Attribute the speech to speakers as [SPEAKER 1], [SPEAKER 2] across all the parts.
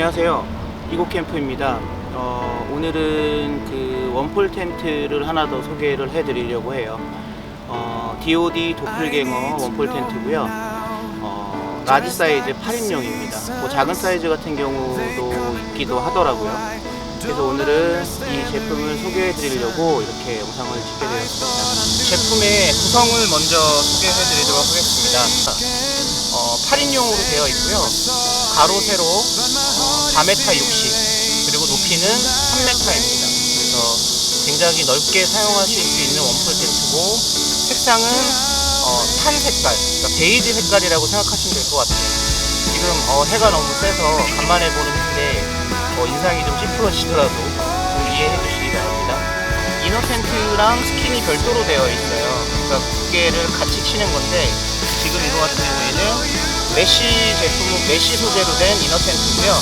[SPEAKER 1] 안녕하세요. 이고캠프입니다. 어, 오늘은 그 원폴 텐트를 하나 더 소개를 해드리려고 해요. 어, DOD 도플갱어 원폴 텐트고요. 어, 라지 사이즈 8인용입니다. 뭐 작은 사이즈 같은 경우도 있기도 하더라고요. 그래서 오늘은 이 제품을 소개해 드리려고 이렇게 영상을 찍게 되었습니다. 제품의 구성을 먼저 소개해 드리도록 하겠습니다. 어, 8인용으로 되어 있고요. 가로, 세로, 어, 4m 60, 그리고 높이는 3m입니다. 그래서 굉장히 넓게 사용하실 수 있는 원풀 텐트고, 색상은 어, 탄 색깔, 그러니까 베이지 색깔이라고 생각하시면 될 것 같아요. 지금 어, 해가 너무 세서 간만에 보는 건데 어, 인상이 좀 찌푸러지더라도 좀 이해해 주시기 바랍니다. 이너 텐트랑 스킨이 별도로 되어 있어요. 그러니까 두 개를 같이 치는 건데 지금 이거 같은 경우에는 메쉬 제품, 메쉬 소재로 된 이너 텐트고요.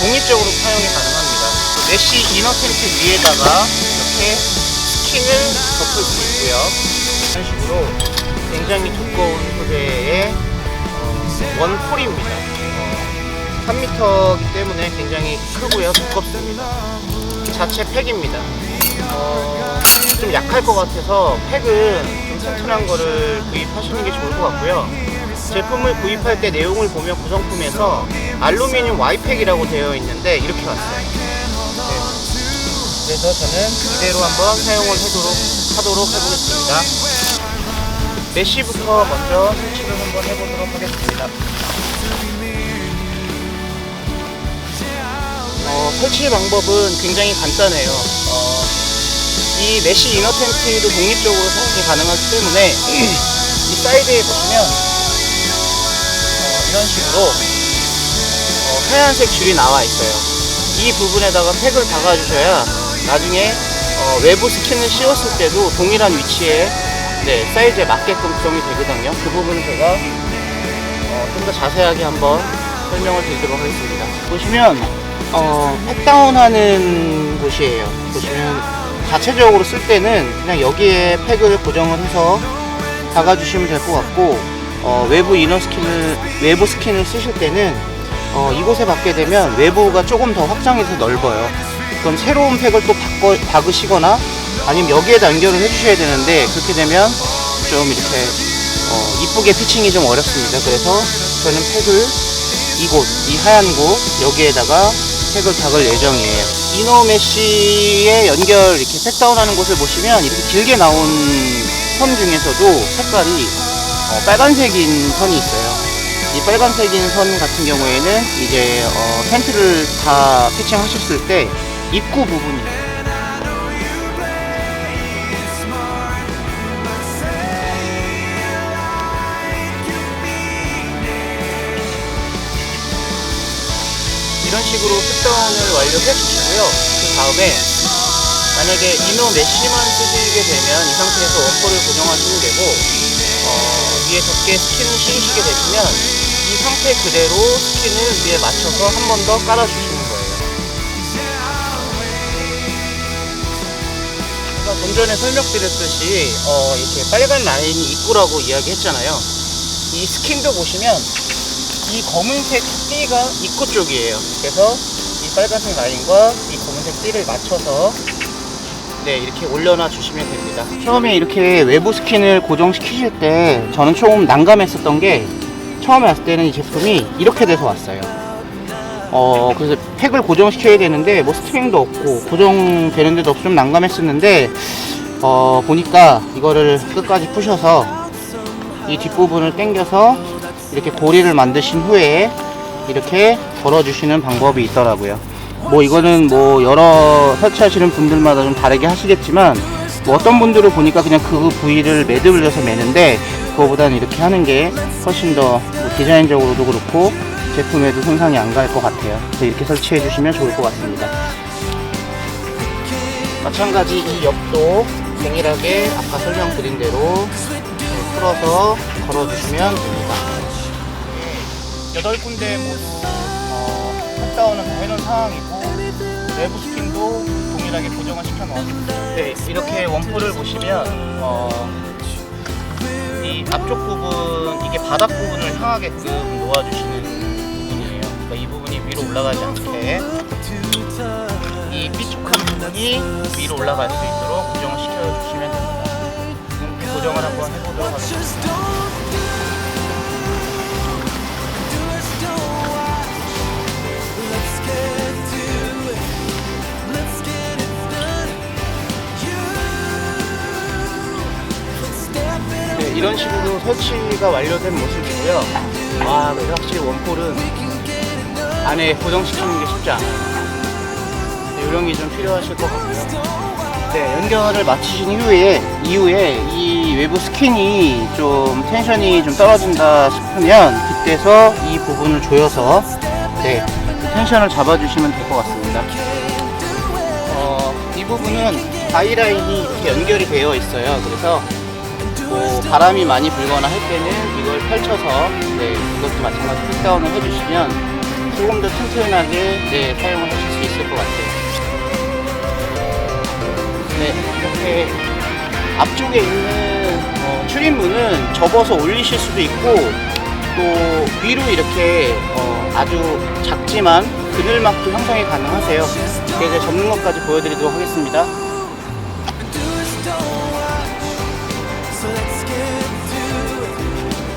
[SPEAKER 1] 독립적으로 사용이 가능합니다. 그 메쉬 이너 텐트 위에다가 이렇게 스킨을 덮을 수 있고요. 이런 식으로 굉장히 두꺼운 소재의 어, 원폴입니다. 어, 3m이기 때문에 굉장히 크고요. 두껍습니다. 자체 팩입니다. 어, 좀 약할 것 같아서 팩은 좀 튼튼한 거를 구입하시는 게 좋을 것 같고요. 제품을 구입할 때 내용을 보면 구성품에서 알루미늄 와이팩이라고 되어 있는데 이렇게 왔어요. 네. 그래서 저는 이대로 한번 사용을 하도록, 하도록 해보겠습니다. 메쉬부터 먼저 설치를 한번 해보도록 하겠습니다. 어, 설치 방법은 굉장히 간단해요. 어, 이 메쉬 이너 텐트도 독립적으로 사용이 가능하기 때문에 이 사이드에 보시면 어, 이런 식으로 어, 하얀색 줄이 나와 있어요. 이 부분에다가 팩을 박아주셔야 나중에 어, 외부 스킨을 씌웠을 때도 동일한 위치에 네, 사이즈에 맞게끔 구성이 되거든요. 그 부분은 제가 어, 좀 더 자세하게 한번 설명을 드리도록 하겠습니다. 보시면 어, 팩다운하는 곳이에요. 보시면 자체적으로 쓸 때는 그냥 여기에 팩을 고정을 해서 박아주시면 될 것 같고 어, 외부 이너 스킨을 외부 스킨을 쓰실 때는 어, 이곳에 박게 되면 외부가 조금 더 확장해서 넓어요. 그럼 새로운 팩을 또 바꿔, 박으시거나 아니면 여기에다 연결을 해주셔야 되는데 그렇게 되면 좀 이렇게 어, 이쁘게 피칭이 좀 어렵습니다. 그래서 저는 팩을 이곳, 이 하얀 곳 여기에다가 팩을 박을 예정이에요. 이너 메쉬의 연결 이렇게 팩다운하는 곳을 보시면 이렇게 길게 나온 선 중에서도 색깔이 어, 빨간색인 선이 있어요. 이 빨간색인 선 같은 경우에는 이제 어, 텐트를 다 피칭하셨을 때 입구 부분이 이런 식으로 팩다운을 완료해 주시고요. 그 다음에 만약에 이너 메쉬만 쓰시게 되면 이 상태에서 원포를 고정하시면 되고 어, 위에 덮개 스킨을 씌우시게 되시면 이 상태 그대로 스킨을 위에 맞춰서 한 번 더 깔아주시는 거예요. 제가 좀 전에 설명드렸듯이 어, 이렇게 빨간 라인이 입구라고 이야기했잖아요. 이 스킨도 보시면 이 검은색 띠가 입구 쪽이에요. 그래서 이 빨간색 라인과 이 검은색 띠를 맞춰서 네 이렇게 올려놔 주시면 됩니다. 처음에 이렇게 외부 스킨을 고정시키실 때 저는 좀 난감했었던 게 처음에 왔을 때는 이 제품이 이렇게 돼서 왔어요. 어 그래서 팩을 고정시켜야 되는데 뭐 스트링도 없고 고정되는 데도 없어 좀 난감했었는데 어 보니까 이거를 끝까지 푸셔서 이 뒷부분을 당겨서 이렇게 고리를 만드신 후에 이렇게 걸어주시는 방법이 있더라고요. 뭐 이거는 뭐 여러 설치하시는 분들마다 좀 다르게 하시겠지만 뭐 어떤 분들을 보니까 그냥 그 부위를 매듭을려서 매는데 그거보다는 이렇게 하는 게 훨씬 더 뭐 디자인적으로도 그렇고 제품에도 손상이 안 갈 것 같아요. 이렇게 설치해 주시면 좋을 것 같습니다. 마찬가지 이 옆도 동일하게 아까 설명드린 대로 네, 풀어서 걸어주시면 됩니다. 여덟 군데 모두 어, 팩다운은 다 해놓은 상황이고 내부 스킨도 동일하게 고정을 시켜놓았습니다. 네, 이렇게 원포를 보시면 어, 이 앞쪽 부분 이게 바닥 부분을 향하게끔 놓아주시는 부분이에요. 그러니까 이 부분이 위로 올라가지 않게 이 삐죽한 부분이 위로 올라갈 수 있도록 고정을 시켜주시면 됩니다. 고정을 한번 해보도록 하겠습니다. 네, 이런 식으로 설치가 완료된 모습이고요. 아, 그래서 확실히 원폴은 안에 고정시키는 게 쉽지 않아요. 네, 요령이 좀 필요하실 것 같고요. 네, 연결을 마치신 이후에, 이후에 이 외부 스킨이 좀 텐션이 좀 떨어진다 싶으면 그때서 이 부분을 조여서 네, 텐션을 잡아주시면 될 것 같습니다. 어, 이 부분은 바이라인이 이렇게 연결이 되어 있어요. 그래서 뭐 바람이 많이 불거나 할 때는 이걸 펼쳐서 네, 이것도 마찬가지로 픽다운을 해주시면 조금 더 튼튼하게 네, 사용을 하실 수 있을 것 같아요. 네, 이렇게 앞쪽에 있는 어, 출입문은 접어서 올리실 수도 있고 또 위로 이렇게 어, 아주 작지만 그늘막도 형성이 가능하세요. 이제 접는 것까지 보여드리도록 하겠습니다.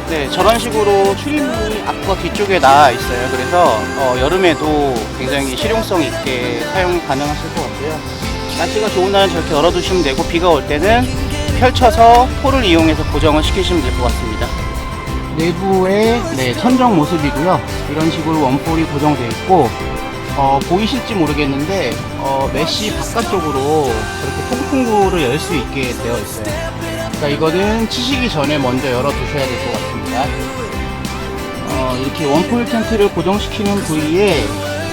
[SPEAKER 1] 네, 저런 식으로 출입문이 앞과 뒤쪽에 나와 있어요. 그래서 어, 여름에도 굉장히 실용성 있게 사용이 가능하실 것 같고요. 날씨가 좋은 날은 저렇게 열어두시면 되고 비가 올 때는 펼쳐서 폴을 이용해서 고정을 시키시면 될 것 같습니다. 내부의 네, 천정 모습이고요. 이런 식으로 원폴이 고정되어 있고 어, 보이실지 모르겠는데 어, 메쉬 바깥쪽으로 저렇게 통풍구를 열 수 있게 되어 있어요. 그러니까 이거는 치시기 전에 먼저 열어 두셔야 될 것 같습니다. 어, 이렇게 원폴 텐트를 고정시키는 부위에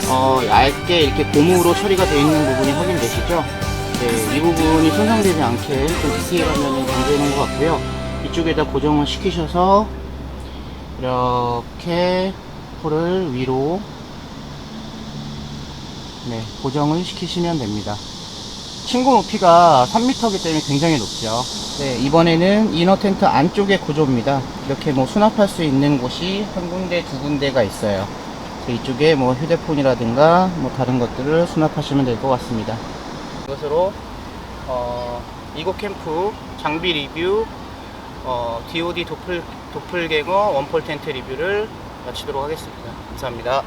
[SPEAKER 1] 어, 얇게 이렇게 고무로 처리가 되어 있는 부분이 확인되시죠? 네, 이 부분이 손상되지 않게 좀 디테일한 면이 담겨 있는 것 같고요. 이쪽에다 고정을 시키셔서 이렇게 폴을 위로 네, 고정을 시키시면 됩니다. 친구 높이가 3m이기 때문에 굉장히 높죠. 네, 이번에는 이너 텐트 안쪽의 구조입니다. 이렇게 뭐 수납할 수 있는 곳이 한 군데, 두 군데가 있어요. 이쪽에 뭐 휴대폰이라든가 뭐 다른 것들을 수납하시면 될 것 같습니다. 이것으로 어, 이고 캠프 장비 리뷰 어, DOD 도플, 도플갱어 원폴 텐트 리뷰를 마치도록 하겠습니다. 감사합니다.